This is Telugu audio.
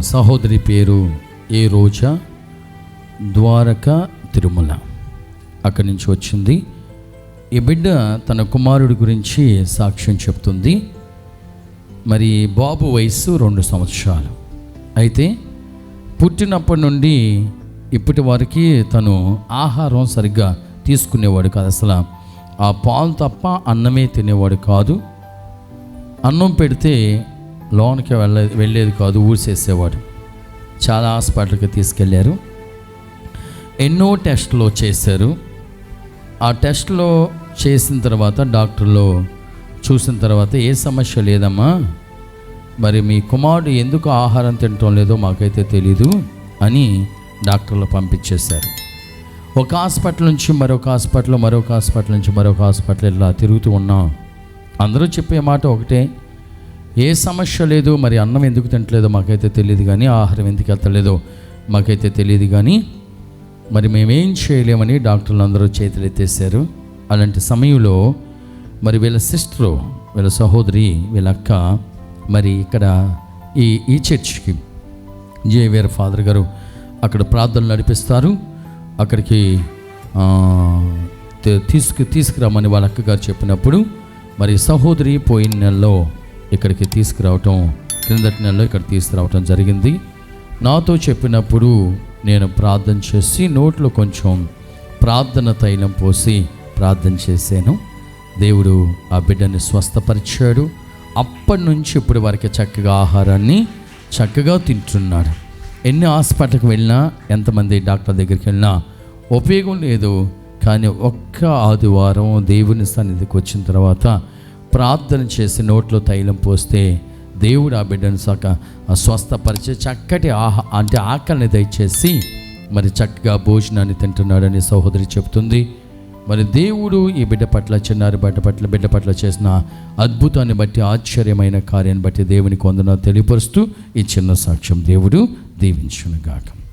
సహోదరి పేరు ఏ రోజా? ద్వారక తిరుమల. అక్కడి నుంచి వచ్చింది. ఈ బిడ్డ తన కుమారుడి గురించి సాక్ష్యం చెప్తుంది. మరి బాబు వయస్సు రెండు సంవత్సరాలు. అయితే పుట్టినప్పటి నుండి ఇప్పటి వరకు తను ఆహారం సరిగ్గా తీసుకునేవాడు కాదు. అసలు ఆ పాలు తప్ప అన్నమే తినేవాడు కాదు. అన్నం పెడితే లోనికి వెళ్ళే వెళ్ళేది కాదు ఊసేసేవాడు. చాలా హాస్పిటల్కి తీసుకెళ్ళారు. ఎన్నో టెస్టులు చేశారు. ఆ టెస్ట్లో చేసిన తర్వాత డాక్టర్లు చూసిన తర్వాత ఏ సమస్య లేదమ్మా మరి మీ కుమారుడు ఎందుకు ఆహారం తినటం లేదో మాకైతే తెలీదు అని డాక్టర్లు పంపించేశారు. ఒక హాస్పిటల్ నుంచి మరొక హాస్పిటల్ మరొక హాస్పిటల్ నుంచి మరొక హాస్పిటల్ ఇలా తిరుగుతూ ఉన్నాం. అందరూ చెప్పే మాట ఒకటే ఏ సమస్య లేదు మరి అన్నం ఎందుకు తింటలేదో మాకైతే తెలియదు కానీ ఆహారం ఎందుకు వెళ్తలేదో మాకైతే తెలియదు కానీ మరి మేమేం చేయలేమని డాక్టర్లు అందరూ చేతులు ఎత్తేసారు అలాంటి సమయంలో మరి వీళ్ళ సిస్టరు వీళ్ళ సహోదరి వీళ్ళ అక్క మరి ఇక్కడ ఈ ఈ చర్చ్కి జేవియర్ ఫాదర్ గారు అక్కడ ప్రార్థనలు నడిపిస్తారు. అక్కడికి తీసుకు తీసుకురమ్మని వాళ్ళ అక్కగారు చెప్పినప్పుడు మరి సహోదరి పోయిన నెలలో ఇక్కడికి తీసుకురావటం క్రిందటి నెలలో ఇక్కడ తీసుకురావటం జరిగింది. నాతో చెప్పినప్పుడు నేను ప్రార్థన చేసి నోట్లో కొంచెం ప్రార్థన తైలం పోసి ప్రార్థన చేశాను. దేవుడు ఆ బిడ్డని స్వస్థపరిచాడు. అప్పటి నుంచి ఇప్పుడు వరకు చక్కగా ఆహారాన్ని చక్కగా తింటున్నాడు. ఎన్ని హాస్పిటల్కి వెళ్ళినా ఎంతమంది డాక్టర్ దగ్గరికి వెళ్ళినా ఉపయోగం లేదు. కానీ ఒక్క ఆదివారం దేవుని సన్నిధికి వచ్చిన తర్వాత ప్రార్థన చేసి నోట్లో తైలం పోస్తే దేవుడు ఆ బిడ్డను సక స్వస్థపరిచి చక్కటి ఆహా అంటే ఆకలిని దయచేసి మరి చక్కగా భోజనాన్ని తింటున్నాడని సహోదరి చెప్తుంది. మరి దేవుడు ఈ బిడ్డ పట్ల చిన్నారి బట్ట పట్ల బిడ్డ పట్ల చేసిన అద్భుతాన్ని బట్టి ఆశ్చర్యమైన కార్యాన్ని బట్టి దేవునికి వందన తెలియపరుస్తూ ఈ చిన్న సాక్ష్యం దేవుడు దీవించునుగాక.